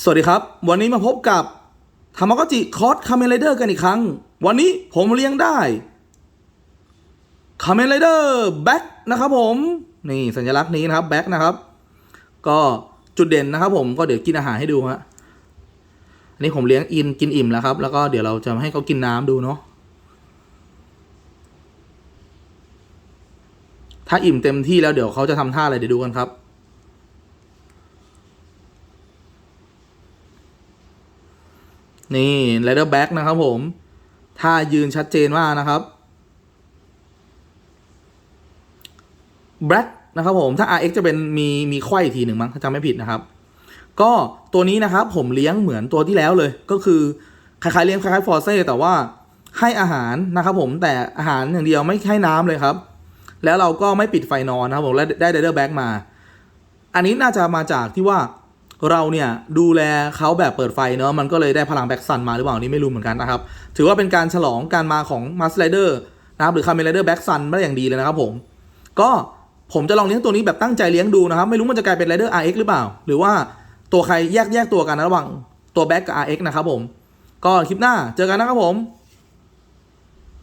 สวัสดีครับ วันนี้มาพบกับธรรมกจิคอร์สคาเมนไรเดอร์กันอีกครั้ง วันนี้ผมเลี้ยงได้คาเมนไรเดอร์แบ็คนะครับผมนี่สัญลักษณ์นี้นะครับแบ็คนะครับ ก็จุดเด่นนะครับผมก็เดี๋ยวกินอาหารให้ดูฮะอันนี้ผมเลี้ยงอินกินอิ่มแล้วครับ แล้วก็เดี๋ยวเราจะให้เขากินน้ำดูเนาะถ้าอิ่มเต็มที่แล้วเดี๋ยวเขาจะทำท่าอะไรเดี๋ยวดูกันครับ นี่ไรเดอร์แบ็กนะครับผมถ้ายืนชัดเจนมากนะครับแบ็กนะครับผมถ้า RX จะเป็นมีมีไขว้อีกทีหนึ่งมั้งถ้าจำไม่ผิดนะครับ ก็ตัวนี้นะครับผมเลี้ยงเหมือนตัวที่แล้วเลย ก็คือคล้ายๆเลี้ยงคล้ายๆฟอร์เซ่แต่ว่าให้อาหารนะครับผมแต่อาหารอย่างเดียวไม่ให้น้ำเลยครับ แล้วเราก็ไม่ปิดไฟนอนนะครับผมและได้ไรเดอร์แบ็กมา อันนี้น่าจะมาจากที่ว่า เราเนี่ยดูแลเขาแบบเปิดไฟเนอะมันก็เลยได้พลังแบ็กซันมาหรือเปล่านี่ไม่รู้เหมือนกันนะครับ ถือว่าเป็นการฉลองการมาของมาสไลเดอร์นะครับหรือคาเมนไรเดอร์แบ็กซันได้อย่างดีเลยนะครับผม ก็ผมจะลองเลี้ยงตัวนี้แบบตั้งใจเลี้ยงดูนะครับ ไม่รู้มันจะกลายเป็นไรเดอร์ RX หรือเปล่า หรือว่าตัวใครแยกแยกตัวกันนะระหว่างตัวแบ็กกับ RX นะครับผม ก็คลิปหน้าเจอกันนะครับผม